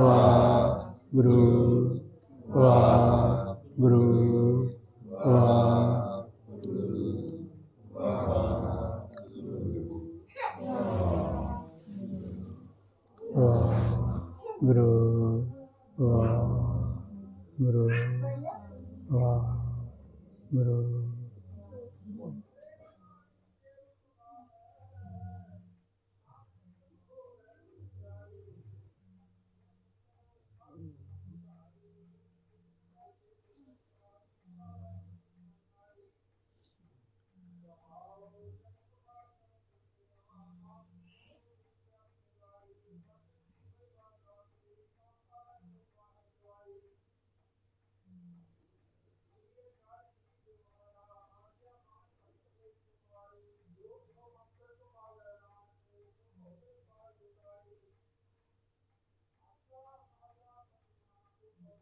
Guru Va Guru Va Guru Va Guru Va Guru Va Guru Va Guru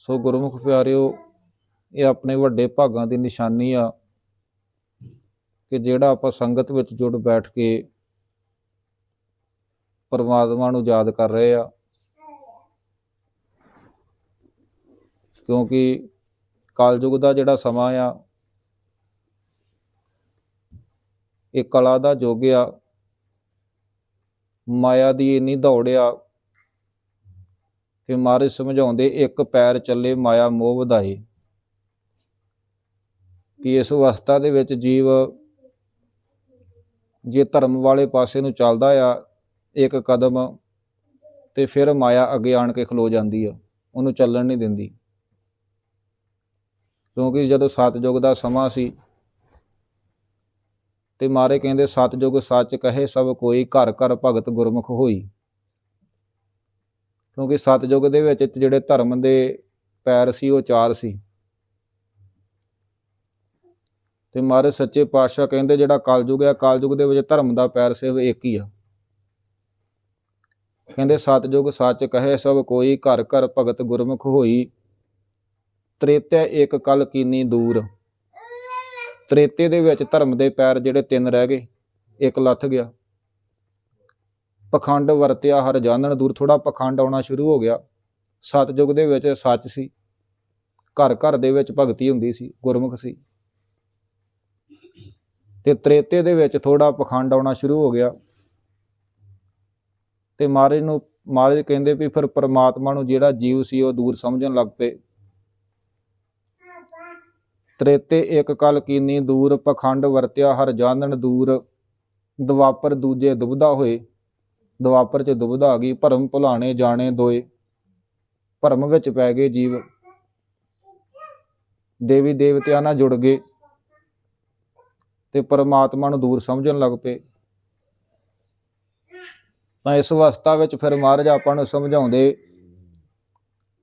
ਸੋ ਗੁਰਮੁਖ ਪਿਆਰਿਓ, ਇਹ ਆਪਣੇ ਵੱਡੇ ਭਾਗਾਂ ਦੀ ਨਿਸ਼ਾਨੀ ਆ ਕਿ ਜਿਹੜਾ ਆਪਾਂ ਸੰਗਤ ਵਿੱਚ ਜੁੜ ਬੈਠ ਕੇ ਪਰਮਾਤਮਾ ਨੂੰ ਯਾਦ ਕਰ ਰਹੇ ਆ। ਕਿਉਂਕਿ ਕਲਯੁਗ ਦਾ ਜਿਹੜਾ ਸਮਾਂ ਆ, ਇਹ ਕਲਾ ਦਾ ਯੁੱਗ ਆ। ਮਾਇਆ ਦੀ ਇੰਨੀ ਦੌੜ ਆ ਕਿ ਮਾਰੇ ਸਮਝਾਉਂਦੇ, ਇੱਕ ਪੈਰ ਚੱਲੇ, ਮਾਇਆ ਮੋਹ ਵਧਾਏ। ਕਿ ਇਸ ਅਵਸਥਾ ਦੇ ਵਿੱਚ ਜੀਵ ਜੇ ਧਰਮ ਵਾਲੇ ਪਾਸੇ ਨੂੰ ਚੱਲਦਾ ਆ, ਇੱਕ ਕਦਮ ਤੇ ਫਿਰ ਮਾਇਆ ਅੱਗੇ ਆਣ ਕੇ ਖਲੋ ਜਾਂਦੀ ਆ, ਉਹਨੂੰ ਚੱਲਣ ਨਹੀਂ ਦਿੰਦੀ। ਕਿਉਂਕਿ ਜਦੋਂ ਸਤਜੁਗ ਦਾ ਸਮਾਂ ਸੀ ਤੇ ਮਾਰੇ ਕਹਿੰਦੇ ਸਤਜੁਗ ਸੱਚ ਕਹੇ, ਸਭ ਕੋਈ ਘਰ ਘਰ ਭਗਤ ਗੁਰਮੁਖ ਹੋਈ। ਕਿਉਂਕਿ ਸਤਜੁਗ ਦੇ ਵਿੱਚ ਜਿਹੜੇ ਧਰਮ ਦੇ ਪੈਰ ਸੀ, ਉਹ ਚਾਰ ਸੀ। ਤੇ ਮਹਾਰਾਜ ਸੱਚੇ ਪਾਤਸ਼ਾਹ ਕਹਿੰਦੇ ਜਿਹੜਾ ਕਲਯੁਗ ਹੈ, ਕਲਯੁਗ ਦੇ ਵਿੱਚ ਧਰਮ ਦਾ ਪੈਰ ਸਿਰਫ ਇੱਕ ਹੀ ਆ। ਕਹਿੰਦੇ ਸਤਜੁਗ ਸੱਚ ਕਹੇ, ਸਭ ਕੋਈ ਘਰ ਘਰ ਭਗਤ ਗੁਰਮੁਖ ਹੋਈ। ਤ੍ਰੇਤਿਆ ਇੱਕ ਕਲ ਕੀਨੀ ਦੂਰ। ਤ੍ਰੇਤੇ ਦੇ ਵਿੱਚ ਧਰਮ ਦੇ ਪੈਰ ਜਿਹੜੇ ਤਿੰਨ ਰਹਿ ਗਏ, ਇੱਕ ਲੱਥ ਗਿਆ। ਪਖੰਡ ਵਰਤਿਆ ਹਰ ਜਾਣਨ ਦੂਰ ਥੋੜਾ ਪਖੰਡ ਆਉਣਾ ਸ਼ੁਰੂ ਹੋ ਗਿਆ। ਸਤਜੁਗ ਦੇ ਵਿੱਚ ਸੱਚ ਸੀ। ਘਰ ਘਰ ਦੇ ਵਿੱਚ ਭਗਤੀ ਹੁੰਦੀ ਸੀ, ਗੁਰਮੁਖ ਸੀ। ਤੇ ਤ੍ਰੇਤੇ ਦੇ ਵਿੱਚ ਥੋੜਾ ਪਖੰਡ ਆਉਣਾ ਸ਼ੁਰੂ ਹੋ ਗਿਆ। ਤੇ ਮਹਾਰਾਜ ਨੂੰ, ਮਹਾਰਾਜ ਕਹਿੰਦੇ ਵੀ ਫਿਰ ਪਰਮਾਤਮਾ ਨੂੰ ਜਿਹੜਾ ਜੀਵ ਸੀ, ਉਹ ਦੂਰ ਸਮਝਣ ਲੱਗ ਪਏ। ਤ੍ਰੇਤੇ ਇੱਕ ਕਲ ਕੀਨੀ ਦੂਰ, ਪਖੰਡ ਵਰਤਿਆ ਹਰ ਜਾਣਨ ਦੂਰ। ਦਵਾਪਰ ਦੂਜੇ ਦੁਬਦਾ ਹੋਏ। ਦੁਆਪਰ ਚ ਦੁਬਧਾ ਗਈ, ਭਰਮ ਭੁਲਾਣੇ ਜਾਣੇ ਦੋਏ। ਭਰਮ ਵਿੱਚ ਪੈ ਗਏ ਜੀਵ। ਦੇਵੀ ਦੇਵਤਿਆਂ ਨਾਲ ਜੁੜ ਗਏ ਤੇ ਪਰਮਾਤਮਾ ਨੂੰ ਦੂਰ ਸਮਝਣ ਲੱਗ ਪਏ। ਤਾਂ ਇਸ ਅਵਸਥਾ ਵਿੱਚ ਫਿਰ ਮਹਾਰਾਜ ਆਪਾਂ ਨੂੰ ਸਮਝਾਉਂਦੇ,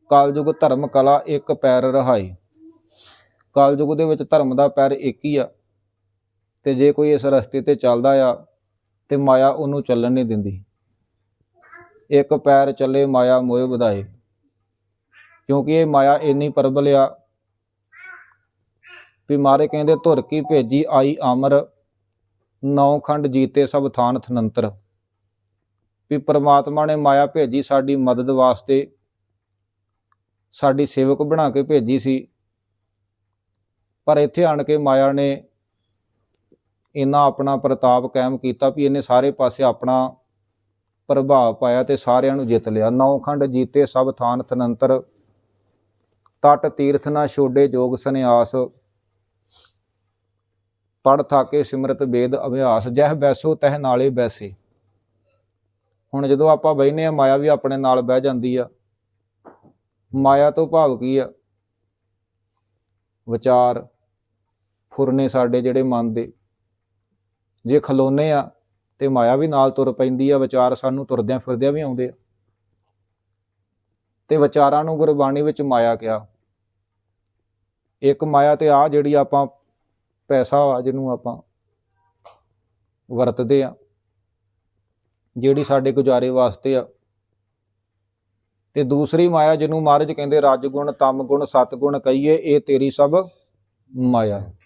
ਕਾਲਯੁਗ ਧਰਮ ਕਲਾ ਇੱਕ ਪੈਰ ਰਹਾਈ। ਕਲਯੁਗ ਦੇ ਵਿੱਚ ਧਰਮ ਦਾ ਪੈਰ ਇੱਕ ਹੀ ਆ ਤੇ ਜੇ ਕੋਈ ਇਸ ਰਸਤੇ ਤੇ ਚੱਲਦਾ ਆ ਤੇ ਮਾਇਆ ਉਹਨੂੰ ਚੱਲਣ ਨਹੀਂ ਦਿੰਦੀ। ਇੱਕ ਪੈਰ ਚੱਲੇ ਮਾਇਆ ਮੋਏ ਵਧਾਏ। ਕਿਉਂਕਿ ਇਹ ਮਾਇਆ ਇੰਨੀ ਪ੍ਰਬਲ ਆ ਵੀ ਮਾਰੇ ਕਹਿੰਦੇ, ਧੁਰ ਕੀ ਭੇਜੀ ਆਈ ਅਮਰ, ਨੌ ਖੰਡ ਜੀਤੇ ਸਭ ਥਾਨ ਥਨੰਤਰ। ਵੀ ਪ੍ਰਮਾਤਮਾ ਨੇ ਮਾਇਆ ਭੇਜੀ ਸਾਡੀ ਮਦਦ ਵਾਸਤੇ, ਸਾਡੀ ਸੇਵਕ ਬਣਾ ਕੇ ਭੇਜੀ ਸੀ। ਪਰ ਇੱਥੇ ਆਣ ਕੇ ਮਾਇਆ ਨੇ ਇਹਨਾਂ ਆਪਣਾ ਪ੍ਰਤਾਪ ਕਾਇਮ ਕੀਤਾ ਵੀ ਇਹਨੇ ਸਾਰੇ ਪਾਸੇ ਆਪਣਾ ਪ੍ਰਭਾਵ ਪਾਇਆ ਤੇ ਸਾਰਿਆਂ ਨੂੰ ਜਿੱਤ ਲਿਆ। ਨੌ ਖੰਡ ਜੀਤੇ ਸਭ ਥਾਨ ਤਨੰਤਰ ਤਟ ਤੀਰਥ ਨਾ ਛੋਡੇ ਜੋਗ ਸੰਨਿਆਸ। ਪੜ ਥਾਕੇ ਸਿਮਰਤ ਵੇਦ ਅਭਿਆਸ। ਜਹ ਬੈਸੋ ਤਹ ਨਾਲੇ ਬੈਸੇ। ਹੁਣ ਜਦੋਂ ਆਪਾਂ ਬੈਨੇ ਆ, ਮਾਇਆ ਵੀ ਆਪਣੇ ਨਾਲ ਬਹਿ ਜਾਂਦੀ ਆ। ਮਾਇਆ ਤੋਂ ਭਾਵ ਕੀ ਆ? ਵਿਚਾਰ। ਫੁਰਨੇ ਸਾਡੇ ਜਿਹੜੇ ਮਨ ਦੇ। ਜੇ ਖਲੋਨੇ ਆ ਤੇ ਮਾਇਆ ਵੀ ਨਾਲ ਤੁਰ ਪੈਂਦੀ ਆ, ਵਿਚਾਰ ਸਾਨੂੰ ਤੁਰਦਿਆਂ ਫਿਰਦਿਆਂ ਵੀ ਆਉਂਦੇ ਆ। ਤੇ ਵਿਚਾਰਾਂ ਨੂੰ ਗੁਰਬਾਣੀ ਵਿੱਚ ਮਾਇਆ ਕਿਹਾ। ਇੱਕ ਮਾਇਆ ਤੇ ਆ ਜਿਹੜੀ ਆਪਾਂ ਪੈਸਾ ਵਾ ਜਿਹਨੂੰ ਆਪਾਂ ਵਰਤਦੇ ਆ, ਜਿਹੜੀ ਸਾਡੇ ਗੁਜ਼ਾਰੇ ਵਾਸਤੇ ਆ। ਤੇ ਦੂਸਰੀ ਮਾਇਆ ਜਿਹਨੂੰ ਮਹਾਰਾਜ ਕਹਿੰਦੇ ਰਜ ਗੁਣ ਤਮ ਗੁਣ ਸਤ ਗੁਣ ਕਹੀਏ, ਇਹ ਤੇਰੀ ਸਭ ਮਾਇਆ ਹੈ।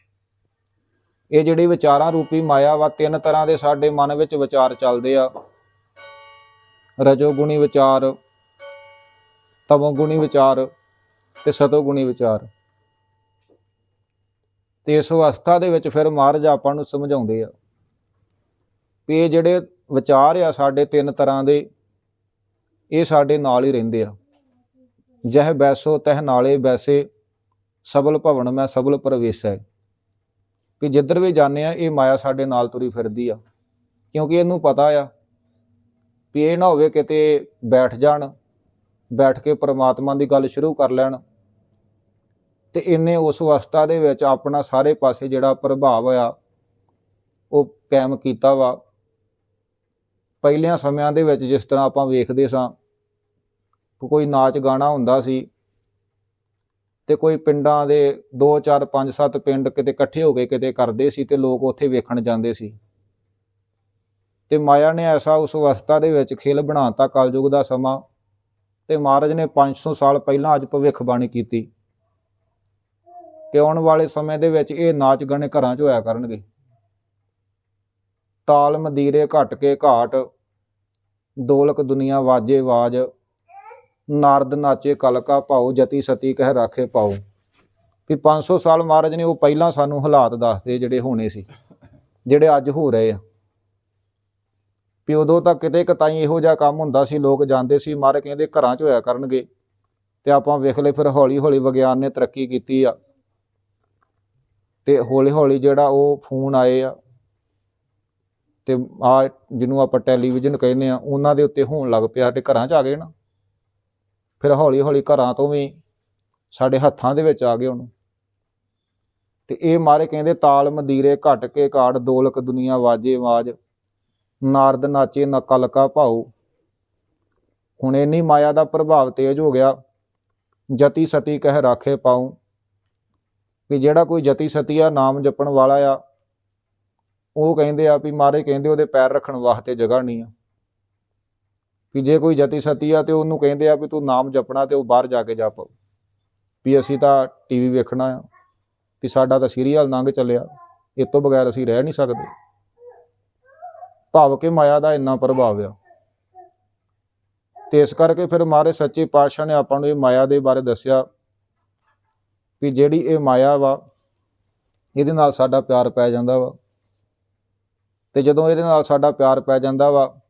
ਇਹ ਜਿਹੜੀ ਵਿਚਾਰਾਂ ਰੂਪੀ ਮਾਇਆ ਵਾ, ਤਿੰਨ ਤਰ੍ਹਾਂ ਦੇ ਸਾਡੇ ਮਨ ਵਿੱਚ ਵਿਚਾਰ ਚੱਲਦੇ ਆ। ਰਜੋਗੁਣੀ ਵਿਚਾਰ, ਤਮੋਗੁਣੀ ਵਿਚਾਰ ਤੇ ਸਤੋਗੁਣੀ ਵਿਚਾਰ। ਤੇ ਇਸ ਅਵਸਥਾ ਦੇ ਵਿੱਚ ਫਿਰ ਮਹਾਰਾਜ ਆਪਾਂ ਨੂੰ ਸਮਝਾਉਂਦੇ ਆ ਵੀ ਇਹ ਜਿਹੜੇ ਵਿਚਾਰ ਆ ਸਾਡੇ ਤਿੰਨ ਤਰ੍ਹਾਂ ਦੇ, ਇਹ ਸਾਡੇ ਨਾਲ ਹੀ ਰਹਿੰਦੇ ਆ। ਜਹ ਬੈਸੋ ਤਹ ਨਾਲੇ ਬੈਸੇ, ਸਬਲ ਭਵਨ ਮੈਂ ਸਬਲ ਪ੍ਰਵੇਸ਼। ਹੈ ਵੀ ਜਿੱਧਰ ਵੀ ਜਾਂਦੇ ਆ, ਇਹ ਮਾਇਆ ਸਾਡੇ ਨਾਲ ਤੁਰੀ ਫਿਰਦੀ ਆ। ਕਿਉਂਕਿ ਇਹਨੂੰ ਪਤਾ ਆ ਵੀ ਇਹ ਨਾ ਹੋਵੇ ਕਿਤੇ ਬੈਠ ਜਾਣ, ਬੈਠ ਕੇ ਪ੍ਰਮਾਤਮਾ ਦੀ ਗੱਲ ਸ਼ੁਰੂ ਕਰ ਲੈਣ ਤੇ ਇਹਨੇ ਉਸ ਅਵਸਥਾ ਦੇ ਵਿੱਚ ਆਪਣਾ ਸਾਰੇ ਪਾਸੇ ਜਿਹੜਾ ਪ੍ਰਭਾਵ ਆ, ਉਹ ਕਾਇਮ ਕੀਤਾ ਵਾ। ਪਹਿਲਿਆਂ ਸਮਿਆਂ ਦੇ ਵਿੱਚ ਜਿਸ ਤਰ੍ਹਾਂ ਆਪਾਂ ਵੇਖਦੇ ਸਾਂ, ਕੋਈ ਨਾਚ ਗਾਣਾ ਹੁੰਦਾ ਸੀ ਤੇ ਕੋਈ ਪਿੰਡਾਂ ਦੇ 2 4 5 7 ਪਿੰਡ ਕਿਤੇ ਇਕੱਠੇ ਹੋ ਕੇ ਕਿਤੇ ਕਰਦੇ ਸੀ ਤੇ ਲੋਕ ਉੱਥੇ ਵੇਖਣ ਜਾਂਦੇ ਸੀ। ਤੇ ਮਾਇਆ ਨੇ ਐਸਾ ਉਸ ਅਵਸਥਾ ਦੇ ਵਿੱਚ ਖੇਲ ਬਣਾਤਾ ਕਲਯੁਗ ਦਾ ਸਮਾਂ ਤੇ ਮਹਾਰਾਜ ਨੇ 500 ਸਾਲ ਪਹਿਲਾਂ ਅੱਜ ਭਵਿੱਖਬਾਣੀ ਕੀਤੀ ਕਿ ਆਉਣ ਵਾਲੇ ਸਮੇਂ ਦੇ ਵਿੱਚ ਇਹ ਨਾਚ ਗਾਣੇ ਘਰਾਂ 'ਚ ਹੋਇਆ ਕਰਨਗੇ। ਤਾਲ, ਮਦੀਰੇ ਘਟ ਕੇ ਘਾਟ ਦੋਲਕ ਦੁਨੀਆ ਵਾਜੇ ਵਾਜ ਨਾਰਦ ਨਾਚੇ ਕਲਕਾ ਭਾਉ, ਜਤੀ ਸਤੀ ਕਹਿ ਰਾਖੇ ਪਾਉ। ਵੀ 500 ਸਾਲ ਮਹਾਰਾਜ ਨੇ ਉਹ ਪਹਿਲਾਂ ਸਾਨੂੰ ਹਾਲਾਤ ਦੱਸਦੇ ਜਿਹੜੇ ਹੋਣੇ ਸੀ, ਜਿਹੜੇ ਅੱਜ ਹੋ ਰਹੇ ਆ। ਵੀ ਉਦੋਂ ਤਾਂ ਕਿਤੇ ਕਤਾਈ ਇਹੋ ਜਿਹਾ ਕੰਮ ਹੁੰਦਾ ਸੀ, ਲੋਕ ਜਾਂਦੇ ਸੀ, ਮਹਾਰਾਜ ਕਹਿੰਦੇ ਘਰਾਂ 'ਚ ਹੋਇਆ ਕਰਨਗੇ। ਤੇ ਆਪਾਂ ਵੇਖ ਲਏ ਫਿਰ ਹੌਲੀ ਹੌਲੀ ਵਿਗਿਆਨ ਨੇ ਤਰੱਕੀ ਕੀਤੀ ਆ। ਤੇ ਹੌਲੀ ਹੌਲੀ ਜਿਹੜਾ ਉਹ ਫੋਨ ਆਏ ਆ, ਤੇ ਆ ਜਿਹਨੂੰ ਆਪਾਂ ਟੈਲੀਵਿਜ਼ਨ ਕਹਿੰਦੇ ਆ, ਉਹਨਾਂ ਦੇ ਉੱਤੇ ਹੋਣ ਲੱਗ ਪਿਆ ਤੇ ਘਰਾਂ 'ਚ ਆ ਗਏ ਨਾ। ਫਿਰ ਹੌਲੀ ਹੌਲੀ ਘਰਾਂ ਤੋਂ ਵੀ ਸਾਡੇ ਹੱਥਾਂ ਦੇ ਵਿੱਚ ਆ ਗਏ ਉਹਨੂੰ। ਤੇ ਇਹ ਮਾਰੇ ਕਹਿੰਦੇ ਤਾਲ ਮਦੀਰੇ ਘਟ ਕੇ ਕਾੜ, ਦੋਲਕ ਦੁਨੀਆ ਵਾਜੇ ਆਵਾਜ਼ ਨਾਰਦ ਨਾਚੇ ਨਕਲਕਾ ਭਾਉ। ਹੁਣ ਇੰਨੀ ਮਾਇਆ ਦਾ ਪ੍ਰਭਾਵ ਤੇਜ਼ ਹੋ ਗਿਆ, ਜਤੀ ਸਤੀ ਕਹਿ ਰਾਖੇ ਪਾਉ। ਵੀ ਜਿਹੜਾ ਕੋਈ ਜਤੀ ਸਤੀ ਆ, ਨਾਮ ਜਪਣ ਵਾਲਾ ਆ, ਉਹ ਕਹਿੰਦੇ ਆ ਵੀ ਮਾਰੇ ਕਹਿੰਦੇ ਉਹਦੇ ਪੈਰ ਰੱਖਣ ਵਾਸਤੇ ਜਗ੍ਹਾ ਨਹੀਂ ਆ। ਵੀ ਜੇ ਕੋਈ ਜਤੀ ਸਤੀ ਆ ਤੇ ਉਹਨੂੰ ਕਹਿੰਦੇ ਆ ਵੀ ਤੂੰ ਨਾਮ ਜਪਣਾ ਤੇ ਉਹ ਬਾਹਰ ਜਾ ਕੇ ਜਪ। ਵੀ ਅਸੀਂ ਤਾਂ ਟੀਵੀ ਵੇਖਣਾ ਆ ਵੀ ਸਾਡਾ ਤਾਂ ਸੀਰੀਅਲ ਲੰਘ ਚੱਲਿਆ ਇਹ ਤੋਂ ਬਗੈਰ ਅਸੀਂ ਰਹਿ ਨਹੀਂ ਸਕਦੇ। ਭਾਵ ਕਿ ਮਾਇਆ ਦਾ ਇੰਨਾ ਪ੍ਰਭਾਵ ਆ। ਤੇ ਇਸ ਕਰਕੇ ਫਿਰ ਮਾਰੇ ਸੱਚੇ ਪਾਤਸ਼ਾਹ ਨੇ ਆਪਾਂ ਨੂੰ ਇਹ ਮਾਇਆ ਦੇ ਬਾਰੇ ਦੱਸਿਆ ਵੀ ਜਿਹੜੀ ਇਹ ਮਾਇਆ ਵਾ, ਇਹਦੇ ਨਾਲ ਸਾਡਾ ਪਿਆਰ ਪੈ ਜਾਂਦਾ ਵਾ। ਤੇ ਜਦੋਂ ਇਹਦੇ ਨਾਲ ਸਾਡਾ ਪਿਆਰ ਪੈ ਜਾਂਦਾ ਵਾ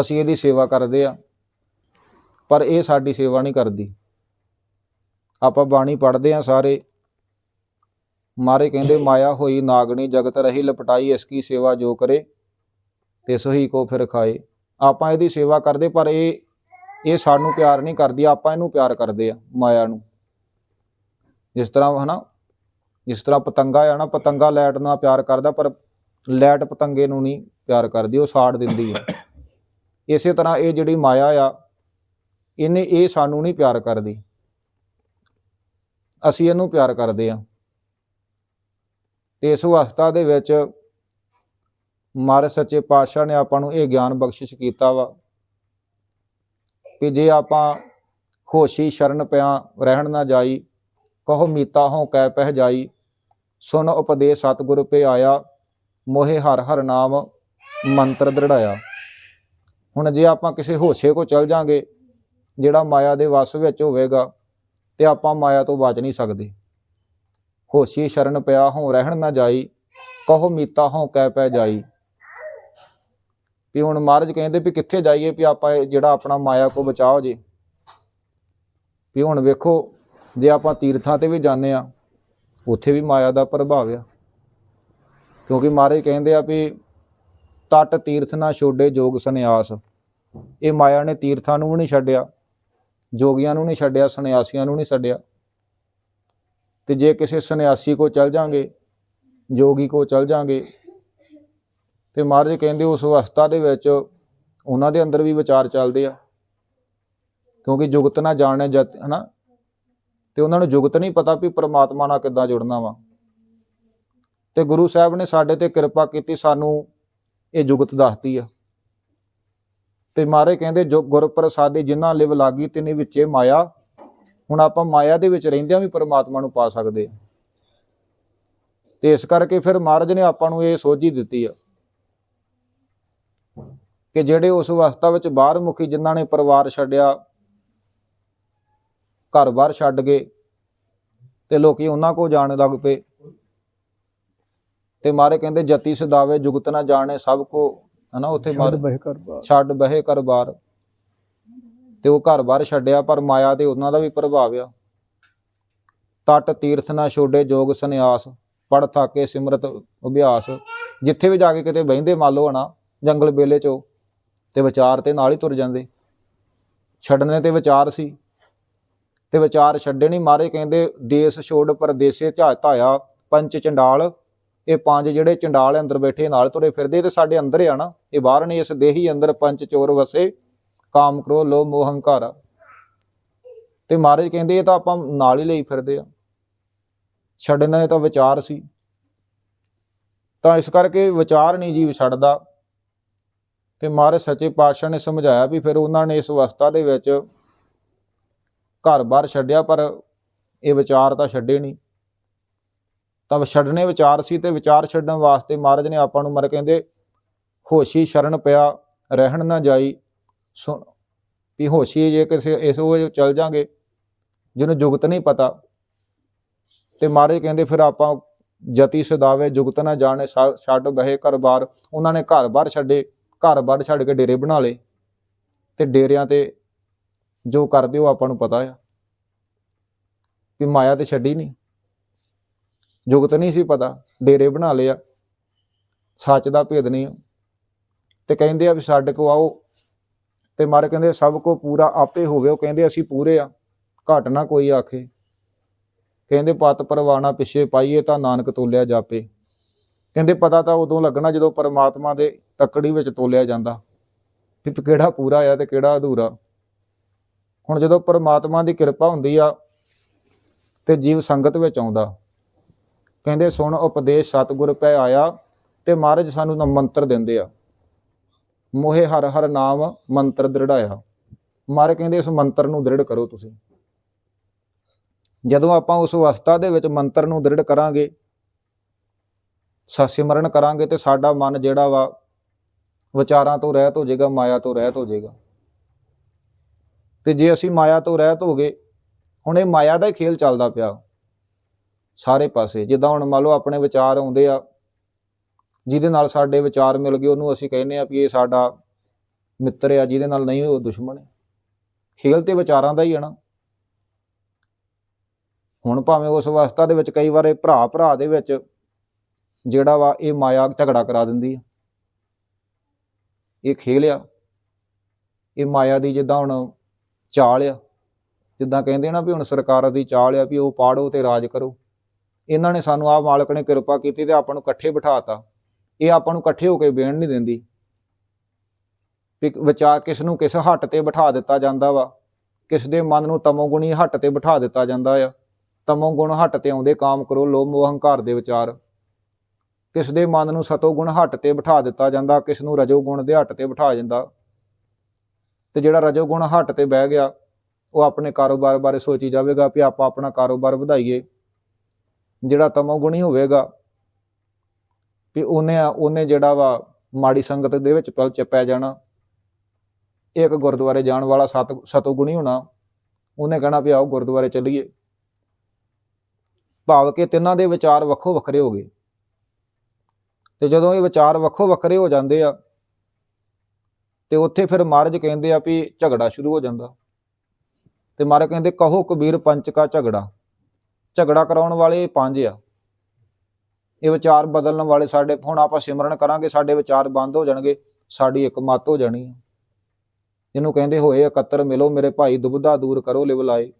ਅਸੀਂ ਇਹਦੀ ਸੇਵਾ ਕਰਦੇ ਆ ਪਰ ਇਹ ਸਾਡੀ ਸੇਵਾ ਨਹੀਂ ਕਰਦੀ। ਆਪਾਂ ਬਾਣੀ ਪੜ੍ਹਦੇ ਆ ਸਾਰੇ। ਮਾਰੇ ਕਹਿੰਦੇ, ਮਾਇਆ ਹੋਈ ਨਾਗਣੀ, ਜਗਤ ਰਹੀ ਲਪਟਾਈ, ਇਸ ਕੀ ਸੇਵਾ ਜੋ ਕਰੇ ਤੇ ਸੋਹੀ ਕੋ ਫਿਰ ਖਾਏ। ਆਪਾਂ ਇਹਦੀ ਸੇਵਾ ਕਰਦੇ, ਪਰ ਇਹ ਇਹ ਸਾਨੂੰ ਪਿਆਰ ਨਹੀਂ ਕਰਦੀ। ਆਪਾਂ ਇਹਨੂੰ ਪਿਆਰ ਕਰਦੇ ਆ ਮਾਇਆ ਨੂੰ। ਜਿਸ ਤਰ੍ਹਾਂ ਹਨਾ, ਜਿਸ ਤਰ੍ਹਾਂ ਪਤੰਗਾ ਆ ਨਾ, ਪਤੰਗਾ ਲਾਈਟ ਨਾਲ ਪਿਆਰ ਕਰਦਾ, ਪਰ ਲਾਈਟ ਪਤੰਗੇ ਨੂੰ ਨਹੀਂ ਪਿਆਰ ਕਰਦੀ, ਉਹ ਸਾੜ ਦਿੰਦੀ ਹੈ। ਇਸੇ ਤਰ੍ਹਾਂ ਇਹ ਜਿਹੜੀ ਮਾਇਆ ਆ, ਇਹਨੇ ਇਹ ਸਾਨੂੰ ਨਹੀਂ ਪਿਆਰ ਕਰਦੀ। ਅਸੀਂ ਇਹਨੂੰ ਪਿਆਰ ਕਰਦੇ ਆ ਤੇ ਇਸ ਅਵਸਥਾ ਦੇ ਵਿੱਚ ਮਾਰੇ ਸੱਚੇ ਪਾਤਸ਼ਾਹ ਨੇ ਆਪਾਂ ਨੂੰ ਇਹ ਗਿਆਨ ਬਖਸ਼ਿਸ਼ ਕੀਤਾ ਵਾ ਕਿ ਜੇ ਆਪਾਂ ਹੋਸ਼ੀ ਸ਼ਰਨ ਪਿਆ, ਰਹਿਣ ਨਾ ਜਾਈ, ਕਹੋ ਮੀਤਾ ਹੋ ਕਹਿ ਪਹਿ ਜਾਈ, ਸੁਨ ਉਪਦੇਸ਼ ਸਤਿਗੁਰ ਪੇ ਆਇਆ, ਮੋਹਿ ਹਰ ਹਰ ਨਾਮ ਮੰਤਰ ਦ੍ਰਿੜਾਇਆ। ਹੁਣ ਜੇ ਆਪਾਂ ਕਿਸੇ ਹੋਸ਼ੇ ਕੋ ਚਲ ਜਾਾਂਗੇ, ਜਿਹੜਾ ਮਾਇਆ ਦੇ ਵਸ ਵਿੱਚ ਹੋਵੇਗਾ, ਤੇ ਆਪਾਂ ਮਾਇਆ ਤੋਂ ਬਚ ਨਹੀਂ ਸਕਦੇ। ਹੋਸ਼ੀ ਸ਼ਰਨ ਪਿਆ ਹੋਂ ਰਹਿਣ ਨਾ ਜਾਈ, ਕਹੋ ਮੀਤਾ ਹੋਂ ਕਹਿ ਪੈ ਜਾਈ। ਵੀ ਹੁਣ ਮਹਾਰਾਜ ਕਹਿੰਦੇ ਵੀ ਕਿੱਥੇ ਜਾਈਏ ਵੀ ਆਪਾਂ ਇਹ ਜਿਹੜਾ ਆਪਣਾ ਮਾਇਆ ਕੋ ਬਚਾਓ ਜੇ। ਵੀ ਹੁਣ ਵੇਖੋ, ਜੇ ਆਪਾਂ ਤੀਰਥਾਂ ਤੇ ਵੀ ਜਾਂਦੇ ਆ ਉੱਥੇ ਵੀ ਮਾਇਆ ਦਾ ਪ੍ਰਭਾਵ ਆ। ਕਿਉਂਕਿ ਮਹਾਰਾਜ ਕਹਿੰਦੇ ਆ ਵੀ ਤਟ ਤੀਰਥ ਨਾ ਛੋਡੇ ਜੋਗ ਸੰਨਿਆਸ। ਇਹ ਮਾਇਆ ਨੇ ਤੀਰਥਾਂ ਨੂੰ ਵੀ ਨਹੀਂ ਛੱਡਿਆ, ਜੋਗੀਆਂ ਨੂੰ ਨਹੀਂ ਛੱਡਿਆ, ਸੰਨਿਆਸੀਆਂ ਨੂੰ ਨਹੀਂ ਛੱਡਿਆ। ਤੇ ਜੇ ਕਿਸੇ ਸੰਨਿਆਸੀ ਕੋ ਚਲ ਜਾਾਂਗੇ, ਜੋਗੀ ਕੋ ਚਲ ਜਾਾਂਗੇ, ਤੇ ਮਹਾਰਾਜ ਕਹਿੰਦੇ ਉਸ ਅਵਸਥਾ ਦੇ ਵਿੱਚ ਉਹਨਾਂ ਦੇ ਅੰਦਰ ਵੀ ਵਿਚਾਰ ਚੱਲਦੇ ਆ। ਕਿਉਂਕਿ ਜੁਗਤ ਨਾ ਜਾਣੇ ਜਤ, ਹਨਾ? ਤੇ ਉਹਨਾਂ ਨੂੰ ਜੁਗਤ ਨਹੀਂ ਪਤਾ ਵੀ ਪ੍ਰਮਾਤਮਾ ਨਾਲ ਕਿੱਦਾਂ ਜੁੜਨਾ ਵਾ। ਤੇ ਗੁਰੂ ਸਾਹਿਬ ਨੇ ਸਾਡੇ ਤੇ ਕਿਰਪਾ ਕੀਤੀ ਸਾਨੂੰ ਇਹ ਜੁਗਤ ਦੱਸਦੀ ਆ। ਤੇ ਮਾਰੇ ਕਹਿੰਦੇ, ਜੋ ਗੁਰ ਜਿਨ੍ਹਾਂ ਲਿਵ ਲਾਗੀ, ਤਿਨੇ ਵਿੱਚੇ ਮਾਇਆ। ਹੁਣ ਆਪਾਂ ਮਾਇਆ ਦੇ ਵਿੱਚ ਰਹਿੰਦਿਆਂ ਵੀ ਪਰਮਾਤਮਾ ਨੂੰ ਪਾ ਸਕਦੇ ਆ। ਤੇ ਇਸ ਕਰਕੇ ਫਿਰ ਮਹਾਰਾਜ ਨੇ ਆਪਾਂ ਨੂੰ ਇਹ ਸੋਝੀ ਦਿੱਤੀ ਆ ਕਿ ਜਿਹੜੇ ਉਸ ਅਵਸਥਾ ਵਿੱਚ ਬਾਹਰ ਮੁਖੀ ਜਿਨ੍ਹਾਂ ਨੇ ਪਰਿਵਾਰ ਛੱਡਿਆ ਘਰ-ਬਾਰ ਛੱਡ ਗਏ ਤੇ ਲੋਕੀ ਉਹਨਾਂ ਕੋ ਜਾਣ ਲੱਗ ਪਏ। ਤੇ ਮਾਰੇ ਕਹਿੰਦੇ ਜਤੀ ਸਦਾਵੇ ਜੁਗਤ ਨਾ ਜਾਣੇ ਸਭ ਕੋ ਹਨਾ ਉੱਥੇ ਛੱਡ ਮਾਰੇ। ਬਹਿ ਕਰ। ਛੱਡ ਬਹਿ ਕਰ ਬਾਰ ਤੇ ਉਹ ਘਰ ਬਾਰ ਛੱਡਿਆ ਪਰ ਮਾਇਆ ਤੇ ਉਹਨਾਂ ਦਾ ਵੀ ਪ੍ਰਭਾਵ ਆ। ਤਟ ਤੀਰਥ ਨਾ ਛੋਡੇ ਜੋਗ ਸੰਨਿਆਸ ਪੜ ਥਾਕੇ ਸਿਮਰਤ ਅਭਿਆਸ। ਜਿੱਥੇ ਵੀ ਜਾ ਕੇ ਕਿਤੇ ਬਹਿੰਦੇ ਮੰਨ ਲਓ ਹਨਾ ਜੰਗਲ ਬੇਲੇ ਚੋਂ ਤੇ ਵਿਚਾਰ ਤੇ ਨਾਲ ਹੀ ਤੁਰ ਜਾਂਦੇ। ਛੱਡਣੇ ਤੇ ਵਿਚਾਰ ਸੀ ਤੇ ਵਿਚਾਰ ਛੱਡੇ ਨਹੀਂ ਮਾਰੇ ਕਹਿੰਦੇ ਦੇਸ਼ ਛੋੜ ਪਰਦੇਸੇ ਝਾ ਧਾਇਆ ਪੰਚ ਚੰਡਾਲ ਇਹ ਪੰਜ ਜਿਹੜੇ ਚੰਡਾਲ ਅੰਦਰ ਬੈਠੇ, ਨਾਲ ਤੁਰੇ ਫਿਰਦੇ ਤੇ ਸਾਡੇ ਅੰਦਰ ਆ ਨਾ। ਇਹ ਬਾਹਰ ਨਹੀਂ, ਇਸ ਦੇਹੀ ਅੰਦਰ ਪੰਜ ਚੋਰ ਵਸੇ, ਕਾਮ ਕਰੋ ਲੋ ਮੋਹ, ਹੰਕਾਰ। ਤੇ ਮਹਾਰਾਜ ਕਹਿੰਦੇ, ਇਹ ਤਾਂ ਆਪਾਂ ਨਾਲ ਹੀ ਲਈ ਫਿਰਦੇ ਆ। ਛੱਡਣਾ ਇਹ ਤਾਂ ਵਿਚਾਰ ਸੀ। ਤਾਂ ਇਸ ਕਰਕੇ ਵਿਚਾਰ ਨਹੀਂ ਜੀਵ ਛੱਡਦਾ। ਤੇ ਮਹਾਰਾਜ ਸੱਚੇ ਪਾਤਸ਼ਾਹ ਨੇ ਸਮਝਾਇਆ ਵੀ ਫਿਰ ਉਹਨਾਂ ਨੇ ਇਸ ਅਵਸਥਾ ਦੇ ਵਿੱਚ ਘਰ-ਬਾਰ ਛੱਡਿਆ, ਪਰ ਇਹ ਵਿਚਾਰ ਤਾਂ ਛੱਡੇ ਨਹੀਂ। ਤਾਂ ਛੱਡਣੇ ਵਿਚਾਰ ਸੀ ਤੇ ਵਿਚਾਰ ਛੱਡਣ ਵਾਸਤੇ ਮਹਾਰਾਜ ਨੇ ਆਪਾਂ ਨੂੰ ਮਰ ਕਹਿੰਦੇ ਹੋਸ਼ੀ ਸ਼ਰਨ ਪਿਆ, ਰਹਿਣ ਨਾ ਜਾਈ। ਸੁਣ ਵੀ ਹੋਸ਼ੀ ਜੇ ਕਿਸੇ ਇਸ ਉਹ ਚੱਲ ਜਾਾਂਗੇ, ਜਿਹਨੂੰ ਜੁਗਤ ਨਹੀਂ ਪਤਾ। ਤੇ ਮਹਾਰਾਜ ਕਹਿੰਦੇ ਫਿਰ ਆਪਾਂ ਜਤੀ ਸਦਾਵੇ ਜੁਗਤ ਨਾ ਜਾਣੇ ਛਾ- ਛੱਡ ਬਹੇ ਘਰ ਬਾਰ ਉਹਨਾਂ ਨੇ ਘਰ ਬਾਰ ਛੱਡੇ ਘਰ ਬਾਰ ਛੱਡ ਕੇ ਡੇਰੇ ਬਣਾ ਲਏ। ਤੇ ਡੇਰਿਆਂ ਤੇ ਜੋ ਕਰਦੇ ਉਹ ਆਪਾਂ ਨੂੰ ਪਤਾ ਆ। ਵੀ ਮਾਇਆ ਤੇ ਛੱਡੀ ਨਹੀਂ ਜੁਗਤ ਨਹੀਂ ਸੀ ਪਤਾ, ਡੇਰੇ ਬਣਾ ਲਿਆ ਸੱਚ ਦਾ ਭੇਦ ਨਹੀਂ ਤੇ ਕਹਿੰਦੇ ਆ ਵੀ ਸਾਡੇ ਕੋ ਆਓ, ਤੇ ਮਾਰੇ ਕਹਿੰਦੇ ਸਭ ਕੋ ਪੂਰਾ ਆਪੇ ਹੋਵੇ, ਉਹ ਕਹਿੰਦੇ ਅਸੀਂ ਪੂਰੇ ਆ, ਘਟ ਨਾ ਕੋਈ ਆਖੇ। ਕਹਿੰਦੇ ਪਤ ਪਰਵਾਣਾ ਪਿੱਛੇ ਪਾਈਏ ਤਾਂ ਨਾਨਕ ਤੋਲਿਆ ਜਾਪੇ। ਕਹਿੰਦੇ ਪਤਾ ਤਾਂ ਉਦੋਂ ਲੱਗਣਾ ਜਦੋਂ ਪਰਮਾਤਮਾ ਦੇ ਤੱਕੜੀ ਵਿੱਚ ਤੋਲਿਆ ਜਾਂਦਾ। ਵੀ ਕਿਹੜਾ ਪੂਰਾ ਆ ਤੇ ਕਿਹੜਾ ਅਧੂਰਾ? ਹੁਣ ਜਦੋਂ ਪਰਮਾਤਮਾ ਦੀ ਕਿਰਪਾ ਹੁੰਦੀ ਆ, ਤੇ ਜੀਵ ਸੰਗਤ ਵਿੱਚ ਆਉਂਦਾ। ਕਹਿੰਦੇ, ਸੁਣ, ਉਪਦੇਸ਼ ਸਤਿਗੁਰ ਪੈ ਆਇਆ ਤੇ ਮਹਾਰਾਜ ਸਾਨੂੰ ਨਾ ਮੰਤਰ ਦਿੰਦੇ ਆ। ਮੋਹੇ ਹਰ ਹਰ ਨਾਮ ਮੰਤਰ ਦ੍ਰਿੜਾਇਆ। ਮਾਰੇ ਕਹਿੰਦੇ, ਇਸ ਮੰਤਰ ਨੂੰ ਦ੍ਰਿੜ ਕਰੋ ਤੁਸੀਂ। ਜਦੋਂ ਆਪਾਂ ਉਸ ਅਵਸਥਾ ਦੇ ਵਿੱਚ ਮੰਤਰ ਨੂੰ ਦ੍ਰਿੜ ਕਰਾਂਗੇ ਸਸਿਮਰਨ ਕਰਾਂਗੇ ਤੇ ਸਾਡਾ ਮਨ ਜਿਹੜਾ ਵਾ, ਵਿਚਾਰਾਂ ਤੋਂ ਰਹਿਤ ਹੋ ਜਾਏਗਾ, ਮਾਇਆ ਤੋਂ ਰਹਿਤ ਹੋ ਜਾਏਗਾ। ਤੇ ਜੇ ਅਸੀਂ ਮਾਇਆ ਤੋਂ ਰਹਿਤ ਹੋ ਗਏ, ਹੁਣ ਇਹ ਮਾਇਆ ਦਾ ਹੀ ਖੇਲ ਚੱਲਦਾ ਪਿਆ। ਸਾਰੇ ਪਾਸੇ। ਜਿੱਦਾਂ ਹੁਣ ਮੰਨ ਲਓ ਆਪਣੇ ਵਿਚਾਰ ਆਉਂਦੇ ਆ, ਜਿਹਦੇ ਨਾਲ ਸਾਡੇ ਵਿਚਾਰ ਮਿਲ ਗਏ, ਉਹਨੂੰ ਅਸੀਂ ਕਹਿੰਦੇ ਆ ਵੀ ਇਹ ਸਾਡਾ ਮਿੱਤਰ ਆ, ਜਿਹਦੇ ਨਾਲ ਨਹੀਂ ਉਹ ਦੁਸ਼ਮਣ ਹੈ। ਖੇਲ ਤੇ ਵਿਚਾਰਾਂ ਦਾ ਹੀ ਹੈ ਨਾ। ਹੁਣ ਭਾਵੇਂ ਉਸ ਅਵਸਥਾ ਦੇ ਵਿੱਚ ਕਈ ਵਾਰ ਭਰਾ ਭਰਾ ਦੇ ਵਿੱਚ ਜਿਹੜਾ ਵਾ ਇਹ ਮਾਇਆ ਝਗੜਾ ਕਰਾ ਦਿੰਦੀ ਆ। ਇਹ ਖੇਲ ਆ। ਇਹ ਮਾਇਆ ਦੀ ਜਿੱਦਾਂ ਹੁਣ ਚਾਲ ਆ। ਜਿੱਦਾਂ ਕਹਿੰਦੇ ਨਾ ਵੀ ਹੁਣ ਸਰਕਾਰਾਂ ਦੀ ਚਾਲ ਆ ਵੀ ਉਹ ਪਾੜੋ ਤੇ ਰਾਜ ਕਰੋ। ਇਹਨਾਂ ਨੇ ਸਾਨੂੰ ਆਪ ਮਾਲਕ ਨੇ ਕਿਰਪਾ ਕੀਤੀ ਤੇ ਆਪਾਂ ਨੂੰ ਇਕੱਠੇ ਬਿਠਾਤਾ। ਇਹ ਆਪਾਂ ਨੂੰ ਇਕੱਠੇ ਹੋ ਕੇ ਬੇਣ ਨਹੀਂ ਦਿੰਦੀ। ਵੀ ਵਿਚਾਰ ਕਿਸ ਨੂੰ ਕਿਸ ਹੱਟ ਤੇ ਬਿਠਾ ਦਿੱਤਾ ਜਾਂਦਾ ਵਾ। ਕਿਸ ਦੇ ਮਨ ਨੂੰ ਤਮੋਗੁਣੀ ਹੱਟ ਤੇ ਬਿਠਾ ਦਿੱਤਾ ਜਾਂਦਾ ਆ। ਤਮੋਗੁਣ ਹੱਟ ਤੇ ਆਉਂਦੇ ਕਾਮ ਕਰੋ, ਲੋਭ ਮੋਹ ਹੰਕਾਰ ਦੇ ਵਿਚਾਰ। ਕਿਸ ਦੇ ਮਨ ਨੂੰ ਸਤੋਗੁਣ ਹੱਟ ਤੇ ਬਿਠਾ ਦਿੱਤਾ ਜਾਂਦਾ, ਕਿਸ ਨੂੰ ਰਜੋਗੁਣ ਦੇ ਹੱਟ ਤੇ ਬਿਠਾ ਜਾਂਦਾ। ਤੇ ਜਿਹੜਾ ਰਜੋਗੁਣ ਹੱਟ ਤੇ ਬਹਿ ਗਿਆ, ਉਹ ਆਪਣੇ ਕਾਰੋਬਾਰ ਬਾਰੇ ਸੋਚੀ ਜਾਵੇਗਾ ਵੀ ਆਪਾਂ ਆਪਣਾ ਕਾਰੋਬਾਰ ਵਧਾਈਏ। ਜਿਹੜਾ ਤਮੋ ਗੁਣੀ ਹੋਵੇਗਾ, ਵੀ ਉਹਨੇ ਉਹਨੇ ਜਿਹੜਾ ਵਾ ਮਾੜੀ ਸੰਗਤ ਦੇ ਵਿੱਚ ਪਲ ਚੱਪਿਆ ਜਾਣਾ, ਇੱਕ ਗੁਰਦੁਆਰੇ ਜਾਣ ਵਾਲਾ ਸਤ ਗੁਣੀ ਹੋਣਾ, ਉਹਨੇ ਕਹਿਣਾ ਵੀ ਆਓ ਗੁਰਦੁਆਰੇ ਚੱਲੀਏ। ਭਾਵ ਕਿ ਤਿੰਨਾਂ ਦੇ ਵਿਚਾਰ ਵੱਖੋ ਵੱਖਰੇ ਹੋ ਗਏ। ਤੇ ਜਦੋਂ ਇਹ ਵਿਚਾਰ ਵੱਖੋ ਵੱਖਰੇ ਹੋ ਜਾਂਦੇ ਆ, ਤੇ ਉੱਥੇ ਫਿਰ ਮਹਾਰਾਜ ਕਹਿੰਦੇ ਆ ਵੀ ਝਗੜਾ ਸ਼ੁਰੂ ਹੋ ਜਾਂਦਾ। ਤੇ ਮਹਾਰਾਜ ਕਹਿੰਦੇ, ਕਹੋ ਕਬੀਰ ਪੰਚ ਕਾ ਝਗੜਾ। ਝਗੜਾ ਕਰਾਉਣ ਵਾਲੇ ਪੰਜ ਆ। ਇਹ ਵਿਚਾਰ ਬਦਲਣ ਵਾਲੇ ਸਾਡੇ, ਹੁਣ ਆਪਾਂ ਸਿਮਰਨ ਕਰਾਂਗੇ, ਸਾਡੇ ਵਿਚਾਰ ਬੰਦ ਹੋ ਜਾਣਗੇ, ਸਾਡੀ ਇੱਕ ਮੱਤ ਹੋ ਜਾਣੀ ਹੈ ਜਿਹਨੂੰ ਕਹਿੰਦੇ ਹੋਏ ਇਕੱਤਰ, ਮਿਲੋ ਮੇਰੇ ਭਾਈ, ਦੁਬਧਾ ਦੂਰ ਕਰੋ, ਲਿਵ ਲਾਏ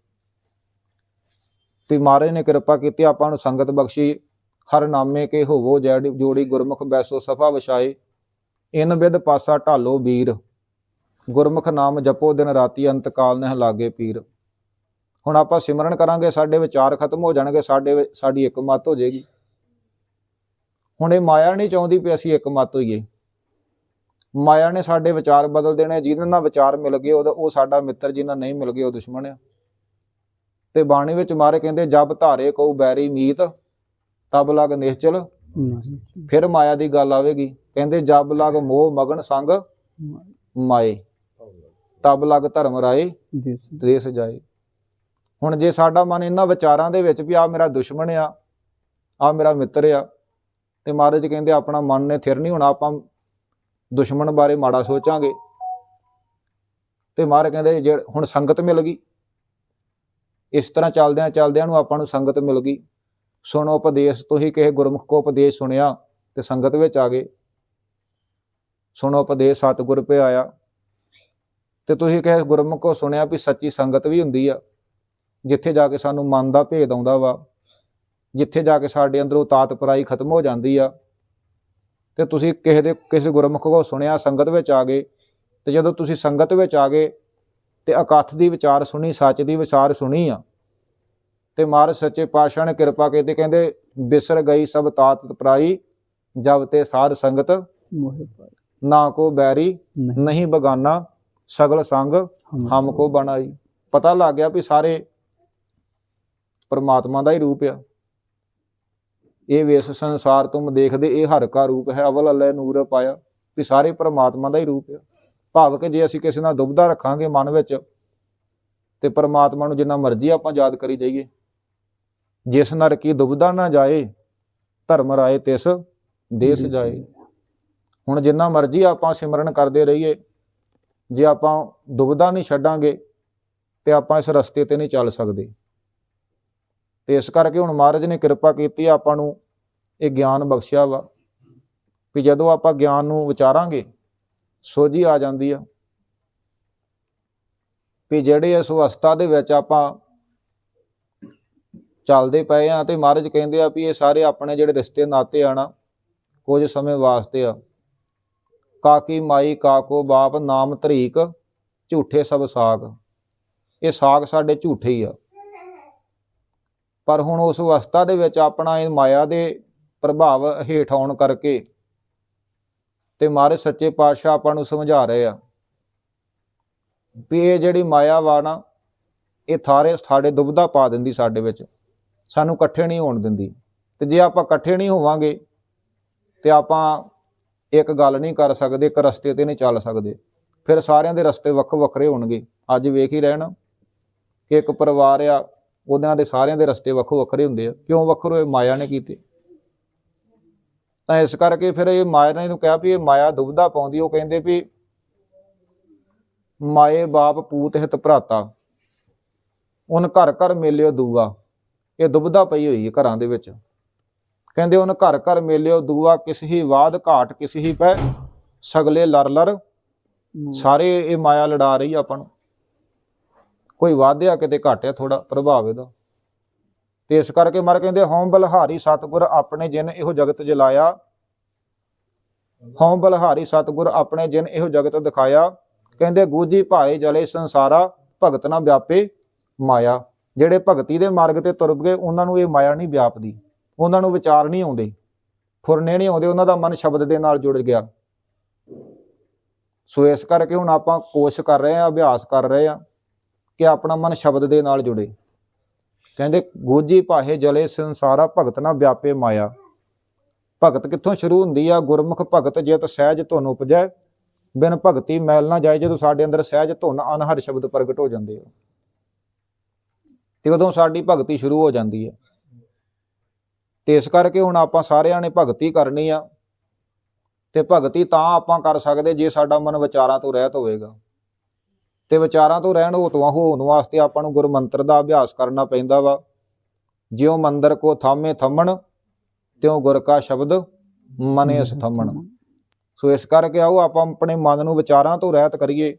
ਤੇ ਮਹਾਰਾਜ ਨੇ ਕਿਰਪਾ ਕੀਤੀ, ਆਪਾਂ ਨੂੰ ਸੰਗਤ ਬਖਸ਼ੀ, ਹਰ ਨਾਮੇ ਕੇ ਹੋਵੋ ਜੈੜੀ ਜੋੜੀ ਗੁਰਮੁਖ ਬੈਸੋ, ਸਫਾ ਵਿਛਾਏ। ਇਨ ਵਿਦ ਪਾਸਾ ਢਾਲੋ ਵੀਰ। ਗੁਰਮੁਖ ਨਾਮ ਜਪੋ, ਦਿਨ ਰਾਤੀ ਅੰਤ ਕਾਲ ਨਹਿ ਲਾਗੇ ਪੀਰ। ਹੁਣ ਆਪਾਂ ਸਿਮਰਨ ਕਰਾਂਗੇ ਸਾਡੇ ਵਿਚਾਰ ਖਤਮ ਹੋ ਜਾਣਗੇ ਸਾਡੇ ਸਾਡੀ ਇੱਕ ਮੱਤ ਹੋ ਜਾਏਗੀ। ਹੁਣ ਇਹ ਮਾਇਆ ਨਹੀਂ ਚਾਹੁੰਦੀ ਵੀ ਅਸੀਂ ਇੱਕ ਮੱਤ ਹੋਈਏ। ਮਾਇਆ ਨੇ ਸਾਡੇ ਵਿਚਾਰ ਬਦਲ ਦੇਣੇ ਜਿਹਨਾਂ ਨਾਲ ਵਿਚਾਰ ਮਿਲ ਗਏ ਉਹਦਾ ਉਹ ਸਾਡਾ ਮਿੱਤਰ ਜਿਹਨਾਂ ਨਹੀਂ ਮਿਲ ਗਏ ਉਹ ਦੁਸ਼ਮਣ ਆ। ਤੇ ਬਾਣੀ ਵਿੱਚ ਮਾਰੇ ਕਹਿੰਦੇ ਜਬ ਧਾਰੇ ਕੋ ਬੈਰੀ ਮੀਤ ਤਬ ਲਗ ਨਿਸ਼ਚਲ। ਨਹੀਂ ਫਿਰ ਮਾਇਆ ਦੀ ਗੱਲ ਆਵੇਗੀ। ਕਹਿੰਦੇ ਜਬ ਲਗ ਮੋਹ ਮਗਨ ਸੰਗ ਮਾਏ। ਤਬ ਲਗ ਧਰਮ ਰਾਏ ਦੇਸ ਜਾਏ। ਹੁਣ ਜੇ ਸਾਡਾ ਮਨ ਇਹਨਾਂ ਵਿਚਾਰਾਂ ਦੇ ਵਿੱਚ ਵੀ ਆ ਮੇਰਾ ਦੁਸ਼ਮਣ ਆ ਆ ਮੇਰਾ ਮਿੱਤਰ ਆ, ਤੇ ਮਹਾਰਾਜ ਕਹਿੰਦੇ ਆਪਣਾ ਮਨ ਨੇ ਥਿਰ ਨਹੀਂ ਹੋਣਾ, ਆਪਾਂ ਦੁਸ਼ਮਣ ਬਾਰੇ ਮਾੜਾ ਸੋਚਾਂਗੇ। ਤੇ ਮਹਾਰਾਜ ਕਹਿੰਦੇ ਜੇ ਹੁਣ ਸੰਗਤ ਮਿਲ ਗਈ, ਇਸ ਤਰ੍ਹਾਂ ਚੱਲਦਿਆਂ ਚੱਲਦਿਆਂ ਨੂੰ ਆਪਾਂ ਨੂੰ ਸੰਗਤ ਮਿਲ ਗਈ। ਸੁਣੋ ਉਪਦੇਸ਼, ਤੁਸੀਂ ਕਿਸੇ ਗੁਰਮੁਖ ਕੋ ਉਪਦੇਸ਼ ਸੁਣਿਆ ਤੇ ਸੰਗਤ ਵਿੱਚ ਆ ਗਏ। ਸੁਣੋ ਉਪਦੇਸ਼, ਸਤਿਗੁਰ ਪੇ ਆਇਆ ਤੇ ਤੁਸੀਂ ਕਿਸੇ ਗੁਰਮੁਖ ਕੋ ਸੁਣਿਆ ਵੀ ਸੱਚੀ ਸੰਗਤ ਵੀ ਹੁੰਦੀ ਆ। ਜਿੱਥੇ ਜਾ ਕੇ ਸਾਨੂੰ ਮਨ ਦਾ ਭੇਦ ਆਉਂਦਾ ਵਾ ਜਿੱਥੇ ਜਾ ਕੇ ਸਾਡੇ ਅੰਦਰੋਂ ਤਾਤ ਪਰਾਈ ਖਤਮ ਹੋ ਜਾਂਦੀ ਆ ਤੇ ਤੁਸੀਂ ਕਿਸੇ ਦੇ ਕਿਸੇ ਗੁਰਮੁਖ ਕੋ ਸੁਣਿਆ ਸੰਗਤ ਵਿੱਚ ਆ ਗਏ ਤੇ ਜਦੋਂ ਤੁਸੀਂ ਸੰਗਤ ਵਿੱਚ ਆ ਗਏ ਤੇ ਇਕੱਠ ਦੀ ਵਿਚਾਰ ਸੁਣੀ ਸੱਚ ਦੀ ਵਿਚਾਰ ਸੁਣੀ ਆ ਤੇ ਮਹਾਰਾਜ ਸੱਚੇ ਪਾਤਸ਼ਾਹ ਨੇ ਕਿਰਪਾ ਕੀਤੀ ਕਹਿੰਦੇ ਬਿਸਰ ਗਈ ਸਭ ਤਾਤ ਪਰਾਈ ਜਬ ਤੇ ਸਾਧ ਸੰਗਤ ਮੋਹਿ ਪਾਈ ਨਾ ਕੋ ਬੈਰੀ ਨਹੀਂ। ਬਗਾਨਾ ਸਗਲ ਸੰਗ ਹਮ ਕੋ ਬਣਾਈ। ਪਤਾ ਲੱਗ ਗਿਆ ਵੀ ਸਾਰੇ ਪਰਮਾਤਮਾ ਦਾ ਹੀ ਰੂਪ ਆ। ਇਹ ਵੇਸ ਸੰਸਾਰ ਤੁਮ ਦੇਖਦੇ ਇਹ ਹਰ ਕਾ ਰੂਪ ਹੈ। ਅਵਲ ਅੱਲੇ ਨੂਰ ਪਾਇਆ ਵੀ ਸਾਰੇ ਪਰਮਾਤਮਾ ਦਾ ਹੀ ਰੂਪ ਆ। ਭਾਵ ਕਿ ਜੇ ਅਸੀਂ ਕਿਸੇ ਨਾਲ ਦੁਬਦਾ ਰੱਖਾਂਗੇ ਮਨ ਵਿੱਚ ਤੇ ਪਰਮਾਤਮਾ ਨੂੰ ਜਿੰਨਾ ਮਰਜ਼ੀ ਆਪਾਂ ਯਾਦ ਕਰੀ ਜਾਈਏ। ਜਿਸ ਨਰ ਕੀ ਦੁਬਦਾ ਨਾ ਜਾਏ ਧਰਮ ਰਾਏ ਤਿਸ ਦੇਸ ਜਾਏ। ਹੁਣ ਜਿੰਨਾ ਮਰਜ਼ੀ ਆਪਾਂ ਸਿਮਰਨ ਕਰਦੇ ਰਹੀਏ ਜੇ ਆਪਾਂ ਦੁਬਦਾ ਨਹੀਂ ਛੱਡਾਂਗੇ ਤੇ ਆਪਾਂ ਇਸ ਰਸਤੇ ਤੇ ਨਹੀਂ ਚੱਲ ਸਕਦੇ। ਤੇ ਇਸ ਕਰਕੇ ਹੁਣ ਮਹਾਰਾਜ ਨੇ ਕਿਰਪਾ ਕੀਤੀ ਆਪਾਂ ਨੂੰ ਇਹ ਗਿਆਨ ਬਖਸ਼ਿਆ ਵਾ ਵੀ ਜਦੋਂ ਆਪਾਂ ਗਿਆਨ ਨੂੰ ਵਿਚਾਰਾਂਗੇ, ਸੋਝੀ ਆ ਜਾਂਦੀ ਆ। ਵੀ ਜਿਹੜੇ ਇਸ ਅਵਸਥਾ ਦੇ ਵਿੱਚ ਆਪਾਂ ਚੱਲਦੇ ਪਏ ਆ ਤੇ ਮਹਾਰਾਜ ਕਹਿੰਦੇ ਆ ਵੀ ਇਹ ਸਾਰੇ ਆਪਣੇ ਜਿਹੜੇ ਰਿਸ਼ਤੇ ਨਾਤੇ ਆਣਾ ਕੁਝ ਸਮੇਂ ਵਾਸਤੇ ਆ। ਕਾਕੀ ਮਾਈ ਕਾਕੋ ਬਾਪ ਨਾਮ ਧਰੀਕ ਝੂਠੇ ਸਭ ਸਾਗ। ਇਹ ਸਾਗ ਸਾਡੇ ਝੂਠੇ ਹੀ ਆ। ਪਰ ਹੁਣ ਉਸ ਅਵਸਥਾ ਦੇ ਵਿੱਚ ਆਪਣਾ ਇਹ ਮਾਇਆ ਦੇ ਪ੍ਰਭਾਵ ਹੇਠ ਆਉਣ ਕਰਕੇ ਤੇ ਮਾਰੇ ਸੱਚੇ ਪਾਤਸ਼ਾਹ ਆਪਾਂ ਨੂੰ ਸਮਝਾ ਰਹੇ ਆ ਵੀ ਇਹ ਜਿਹੜੀ ਮਾਇਆ ਵਾ ਨਾ, ਇਹ ਥਾਰੇ ਸਾਡੇ ਦੁਬਦਾ ਪਾ ਦਿੰਦੀ ਸਾਡੇ ਵਿੱਚ, ਸਾਨੂੰ ਇਕੱਠੇ ਨਹੀਂ ਹੋਣ ਦਿੰਦੀ। ਤੇ ਜੇ ਆਪਾਂ ਇਕੱਠੇ ਨਹੀਂ ਹੋਵਾਂਗੇ, ਤੇ ਆਪਾਂ ਇੱਕ ਗੱਲ ਨਹੀਂ ਕਰ ਸਕਦੇ, ਇੱਕ ਰਸਤੇ ਤੇ ਨਹੀਂ ਚੱਲ ਸਕਦੇ। ਫਿਰ ਸਾਰਿਆਂ ਦੇ ਰਸਤੇ ਵੱਖ ਵੱਖਰੇ ਹੋਣਗੇ। ਅੱਜ ਵੇਖ ਹੀ ਰਹਿਣਾ ਕਿ ਇੱਕ ਪਰਿਵਾਰ ਆ ਉਹਨਾਂ ਦੇ ਸਾਰਿਆਂ ਦੇ ਰਸਤੇ ਵੱਖੋ ਵੱਖਰੇ ਹੁੰਦੇ ਆ। ਕਿਉਂ ਵੱਖਰੇ? ਹੋਏ ਮਾਇਆ ਨੇ ਕੀਤੇ। ਤਾਂ ਇਸ ਕਰਕੇ ਫਿਰ ਇਹ ਮਾਇਆ ਨੇ ਇਹਨੂੰ ਕਿਹਾ ਵੀ ਇਹ ਮਾਇਆ ਦੁਬਦਾ ਪਾਉਂਦੀ ਉਹ ਕਹਿੰਦੇ ਵੀ ਮਾਏ ਬਾਪ ਪੂਤ ਹਿਤ ਭਰਾਤਾ। ਉਹਨ ਘਰ ਘਰ ਮੇਲਿਓ ਦੂਆ। ਇਹ ਦੁਬਦਾ ਪਈ ਹੋਈ ਹੈ ਘਰਾਂ ਦੇ ਵਿੱਚ। ਕਹਿੰਦੇ ਉਹਨ ਘਰ ਘਰ ਮੇਲਿਓ ਦੂਆ ਕਿਸ ਹੀ ਬਾਦ ਘਾਟ ਕਿਸ ਹੀ ਪੈ ਸਗਲੇ ਲਰ ਲਰ। ਸਾਰੇ ਇਹ ਮਾਇਆ ਲੜਾ ਰਹੀ ਆਪਾਂ ਨੂੰ। ਕੋਈ ਵਾਧਿਆ ਕਿਤੇ ਘਟਿਆ ਥੋੜਾ ਪ੍ਰਭਾਵ ਇਹਦਾ। ਤੇ ਇਸ ਕਰਕੇ ਮਰ ਕਹਿੰਦੇ ਹਉ ਬਲਹਾਰੀ ਸਤਗੁਰ ਆਪਣੇ ਜਿਨ ਇਹੋ ਜਗਤ ਜਲਾਇਆ। ਹਉ ਬਲਹਾਰੀ ਸਤਗੁਰ ਆਪਣੇ ਜਿਨ ਇਹੋ ਜਗਤ ਦਿਖਾਇਆ। ਕਹਿੰਦੇ, ਗੂਜੀ ਭਾਏ ਜਲੇ ਸੰਸਾਰਾ, ਭਗਤ ਨਾ ਵਿਆਪੇ ਮਾਇਆ। ਜਿਹੜੇ ਭਗਤੀ ਦੇ ਮਾਰਗ ਤੇ ਤੁਰ ਗਏ, ਉਹਨਾਂ ਨੂੰ ਇਹ ਮਾਇਆ ਨਹੀਂ ਵਿਆਪਦੀ। ਉਹਨਾਂ ਨੂੰ ਵਿਚਾਰ ਨਹੀਂ ਆਉਂਦੇ। ਫੁਰਨੇ ਨਹੀਂ ਆਉਂਦੇ, ਉਹਨਾਂ ਦਾ ਮਨ ਸ਼ਬਦ ਦੇ ਨਾਲ ਜੁੜ ਗਿਆ। ਸੋ ਇਸ ਕਰਕੇ ਹੁਣ ਆਪਾਂ ਕੋਸ਼ਿਸ਼ ਕਰ ਰਹੇ ਹਾਂ, ਅਭਿਆਸ ਕਰ ਰਹੇ ਹਾਂ। ਕਿ ਆਪਣਾ ਮਨ ਸ਼ਬਦ ਦੇ ਨਾਲ ਜੁੜੇ। ਕਹਿੰਦੇ, ਗੋਜੀ ਭਾਹੇ ਜਲੇ ਸੰਸਾਰਾ, ਭਗਤ ਨਾ ਵਿਆਪੇ ਮਾਇਆ। ਭਗਤ ਕਿੱਥੋਂ ਸ਼ੁਰੂ ਹੁੰਦੀ ਆ? ਗੁਰਮੁਖ ਭਗਤ ਜਿਤ ਸਹਿਜ ਧੁਨ ਉਪਜੈ। ਬਿਨ ਭਗਤੀ ਮੈਲ ਨਾ ਜਾਏ, ਜਦੋਂ ਸਾਡੇ ਅੰਦਰ ਸਹਿਜ ਧੁਨ, ਅਨਹਰ ਸ਼ਬਦ ਪ੍ਰਗਟ ਹੋ ਜਾਂਦੇ ਆ। ਤੇ ਉਦੋਂ ਸਾਡੀ ਭਗਤੀ ਸ਼ੁਰੂ ਹੋ ਜਾਂਦੀ ਹੈ ਤੇ ਇਸ ਕਰਕੇ ਹੁਣ ਆਪਾਂ ਸਾਰਿਆਂ ਨੇ ਭਗਤੀ ਕਰਨੀ ਆ। ਤੇ ਭਗਤੀ ਤਾਂ ਆਪਾਂ ਕਰ ਸਕਦੇ ਜੇ ਸਾਡਾ ਮਨ ਵਿਚਾਰਾਂ ਤੋਂ ਰਹਿਤ ਹੋਵੇਗਾ। ਤੇ ਵਿਚਾਰਾਂ ਤੋਂ ਰਹਿਣ ਹੋ ਹੋਣ ਵਾਸਤੇ ਆਪਾਂ ਨੂੰ ਗੁਰ ਮੰਤਰ ਦਾ ਅਭਿਆਸ ਕਰਨਾ ਪੈਂਦਾ ਵਾ। ਜਿਉ ਮੰਦਰ ਕੋ ਥਾਮੇ ਥੰਮਣ, ਤਿਉ ਗੁਰ ਕਾ ਸ਼ਬਦ ਮਨੇ ਥੰਮਣ। ਸੋ ਇਸ ਕਰਕੇ ਆਓ ਆਪਾਂ ਆਪਣੇ ਮਨ ਨੂੰ ਵਿਚਾਰਾਂ ਤੋਂ ਰਹਿਤ ਕਰੀਏ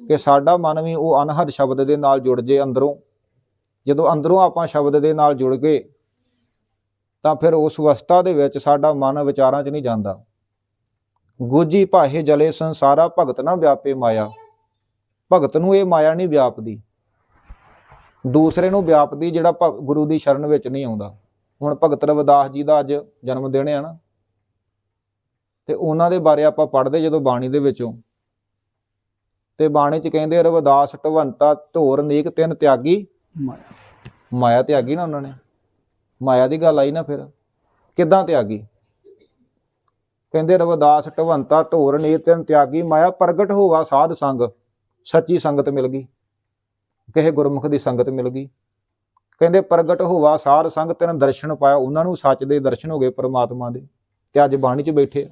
ਕਿ ਸਾਡਾ ਮਨ ਵੀ ਉਹ ਅਨਹਦ ਸ਼ਬਦ ਦੇ ਨਾਲ ਜੁੜ ਜੇ ਅੰਦਰੋਂ। ਜਦੋਂ ਅੰਦਰੋਂ ਆਪਾਂ ਸ਼ਬਦ ਦੇ ਨਾਲ ਜੁੜ ਗਏ, ਤਾਂ ਫਿਰ ਉਸ ਅਵਸਥਾ ਦੇ ਵਿੱਚ ਸਾਡਾ ਮਨ ਵਿਚਾਰਾਂ 'ਚ ਨਹੀਂ ਜਾਂਦਾ। ਗੋਜੀ ਭਾਹੇ ਜਲੇ ਸੰਸਾਰਾ ਭਗਤ ਨਾ ਵਿਆਪੇ ਮਾਇਆ। ਭਗਤ ਨੂੰ ਇਹ ਮਾਇਆ ਨਹੀਂ ਵਿਆਪਦੀ। ਦੂਸਰੇ ਨੂੰ ਵਿਆਪਦੀ ਜਿਹੜਾ ਭ- ਗੁਰੂ ਦੀ ਸ਼ਰਨ ਵਿੱਚ ਨਹੀਂ ਆਉਂਦਾ। ਹੁਣ ਭਗਤ ਰਵਿਦਾਸ ਜੀ ਦਾ ਅੱਜ ਜਨਮ ਦਿਨ ਹੈ ਨਾ। ਤੇ ਉਹਨਾਂ ਦੇ ਬਾਰੇ ਆਪਾਂ ਪੜ੍ਹਦੇ ਜਦੋਂ ਬਾਣੀ ਦੇ ਵਿੱਚੋਂ। ਤੇ ਬਾਣੀ 'ਚ ਕਹਿੰਦੇ ਰਵਿਦਾਸ ਢਵੰਤਾ ਧੋਰ ਨੀਕ ਤਿੰਨ ਤਿਆਗੀ। ਮਾਇਆ ਮਾਇਆ ਤਿਆਗੀ ਨਾ ਉਹਨਾਂ ਨੇ। ਮਾਇਆ ਦੀ ਗੱਲ ਆਈ ਨਾ ਫਿਰ। ਕਿੱਦਾਂ ਤਿਆਗੀ? ਕਹਿੰਦੇ ਰਵਿਦਾਸ ਢਵੰਤਾ ਢੋਰ ਨੀਕ ਤਿੰਨ ਤਿਆਗੀ। ਮਾਇਆ ਪ੍ਰਗਟ ਹੋਵਾ ਸਾਧ ਸੰਗ। ਸੱਚੀ ਸੰਗਤ ਮਿਲ ਗਈ। ਕਿਸੇ ਗੁਰਮੁਖ ਦੀ ਸੰਗਤ ਮਿਲ ਗਈ। ਕਹਿੰਦੇ ਪ੍ਰਗਟ ਹੋਵਾ ਸਾਧ ਸੰਗ, ਤੈਨੂੰ ਦਰਸ਼ਨ ਪਾਇਆ। ਉਹਨਾਂ ਨੂੰ ਸੱਚ ਦੇ ਦਰਸ਼ਨ ਹੋ ਗਏ ਪ੍ਰਮਾਤਮਾ ਦੇ ਤੇ ਅੱਜ ਬਾਣੀ 'ਚ ਬੈਠੇ ਆ।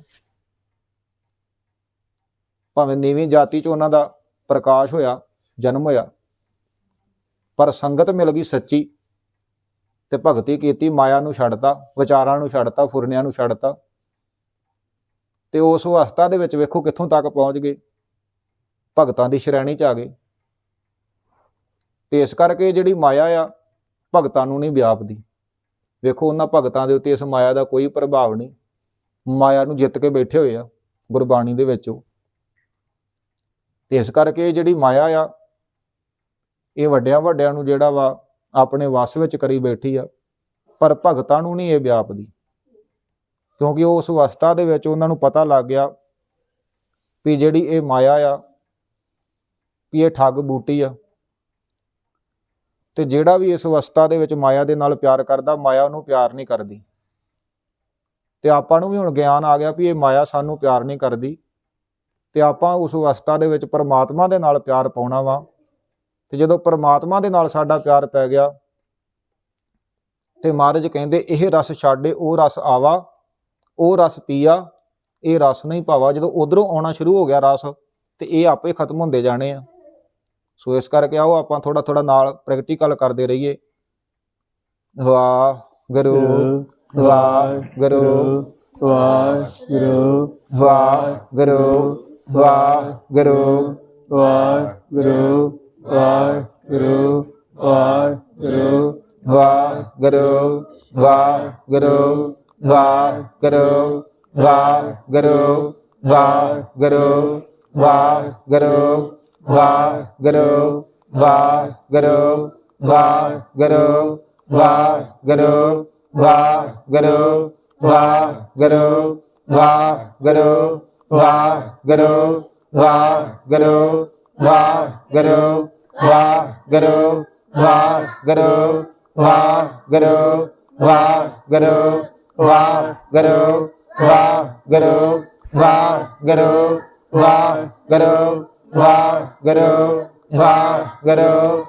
ਭਾਵੇਂ ਨੀਵੀਂ ਜਾਤੀ 'ਚ ਉਹਨਾਂ ਦਾ ਪ੍ਰਕਾਸ਼ ਹੋਇਆ, ਜਨਮ ਹੋਇਆ, ਪਰ ਸੰਗਤ ਮਿਲ ਗਈ ਸੱਚੀ ਤੇ ਭਗਤੀ ਕੀਤੀ, ਮਾਇਆ ਨੂੰ ਛੱਡਤਾ, ਵਿਚਾਰਾਂ ਨੂੰ ਛੱਡਤਾ, ਫੁਰਨਿਆਂ ਨੂੰ ਛੱਡਤਾ ਤੇ ਉਸ ਅਵਸਥਾ ਦੇ ਵਿੱਚ ਵੇਖੋ ਕਿੱਥੋਂ ਤੱਕ ਪਹੁੰਚ ਗਏ। ਭਗਤਾਂ ਦੀ ਸ਼੍ਰੇਣੀ 'ਚ ਆ ਗਏ। ਤੇ ਇਸ ਕਰਕੇ ਜਿਹੜੀ ਮਾਇਆ ਆ, ਭਗਤਾਂ ਨੂੰ ਨਹੀਂ ਵਿਆਪਦੀ। ਵੇਖੋ, ਉਹਨਾਂ ਭਗਤਾਂ ਦੇ ਉੱਤੇ ਇਸ ਮਾਇਆ ਦਾ ਕੋਈ ਪ੍ਰਭਾਵ ਨਹੀਂ। ਮਾਇਆ ਨੂੰ ਜਿੱਤ ਕੇ ਬੈਠੇ ਹੋਏ ਆ, ਗੁਰਬਾਣੀ ਦੇ ਵਿੱਚ ਉਹ। ਤੇ ਇਸ ਕਰਕੇ ਜਿਹੜੀ ਮਾਇਆ ਆ, ਇਹ ਵੱਡਿਆਂ ਵੱਡਿਆਂ ਨੂੰ ਜਿਹੜਾ ਵਾ, ਆਪਣੇ ਵਸ ਵਿੱਚ ਕਰੀ ਬੈਠੀ ਆ, ਪਰ ਭਗਤਾਂ ਨੂੰ ਨਹੀਂ ਇਹ ਵਿਆਪਦੀ। ਕਿਉਂਕਿ ਉਸ ਅਵਸਥਾ ਦੇ ਵਿੱਚ ਉਹਨਾਂ ਨੂੰ ਪਤਾ ਲੱਗ ਗਿਆ ਵੀ ਜਿਹੜੀ ਇਹ ਮਾਇਆ ਆ ਵੀ ਇਹ ਠੱਗ ਬੂਟੀ ਆ। ਤੇ ਜਿਹੜਾ ਵੀ ਇਸ ਅਵਸਥਾ ਦੇ ਵਿੱਚ ਮਾਇਆ ਦੇ ਨਾਲ ਪਿਆਰ ਕਰਦਾ, ਮਾਇਆ ਉਹਨੂੰ ਪਿਆਰ ਨਹੀਂ ਕਰਦੀ। ਤੇ ਆਪਾਂ ਨੂੰ ਵੀ ਹੁਣ ਗਿਆਨ ਆ ਗਿਆ ਵੀ ਇਹ ਮਾਇਆ ਸਾਨੂੰ ਪਿਆਰ ਨਹੀਂ ਕਰਦੀ। ਤੇ ਆਪਾਂ ਉਸ ਅਵਸਥਾ ਦੇ ਵਿੱਚ ਪਰਮਾਤਮਾ ਦੇ ਨਾਲ ਪਿਆਰ ਪਾਉਣਾ ਵਾ। ਤੇ ਜਦੋਂ ਪਰਮਾਤਮਾ ਦੇ ਨਾਲ ਸਾਡਾ ਪਿਆਰ ਪੈ ਗਿਆ, ਤੇ ਮਹਾਰਾਜ ਕਹਿੰਦੇ, ਇਹ ਰਸ ਛੱਡੇ, ਉਹ ਰਸ ਆਵਾ, ਉਹ ਰਸ ਪੀਆ, ਇਹ ਰਸ ਨਹੀਂ ਪਾਵਾ। ਜਦੋਂ ਉਧਰੋਂ ਆਉਣਾ ਸ਼ੁਰੂ ਹੋ ਗਿਆ ਰਸ, ਤੇ ਇਹ ਆਪੇ ਖਤਮ ਹੁੰਦੇ ਜਾਣੇ ਆ। ਸੋ ਇਸ ਕਰਕੇ ਆਓ ਆਪਾਂ ਥੋੜਾ ਥੋੜਾ ਨਾਲ ਪ੍ਰੈਕਟੀਕਲ ਕਰਦੇ ਰਹੀਏ ਵਾਹ ਗੁਰੂ ਵਾਹ ਗੁਰੂ ਵਾਹਿਗੁਰੂ ਵਾਹ ਗੁਰੂ ਵਾਹ ਗੁਰੂ ਵਾਹਿਗੁਰੂ ਵਾਹਿਗੁਰੂ ਵਾਹਿਗੁਰੂ ਵਾਹ ਗੁਰੂ ਵਾਹ ਗੁਰੂ ਵਾਹ ਗੁਰੂ ਵਾਹ ਗੁਰੂ ਵਾਹ ਗੁਰੂ ਵਾਹ ਗੁਰੂ ਵਾਹ ਗੁਰੂ ਵਾਹ ਗੁਰੂ ਵਾਹ ਗੁਰੂ ਵਾਹ ਗੁਰੂ Va Guru. Va Guru.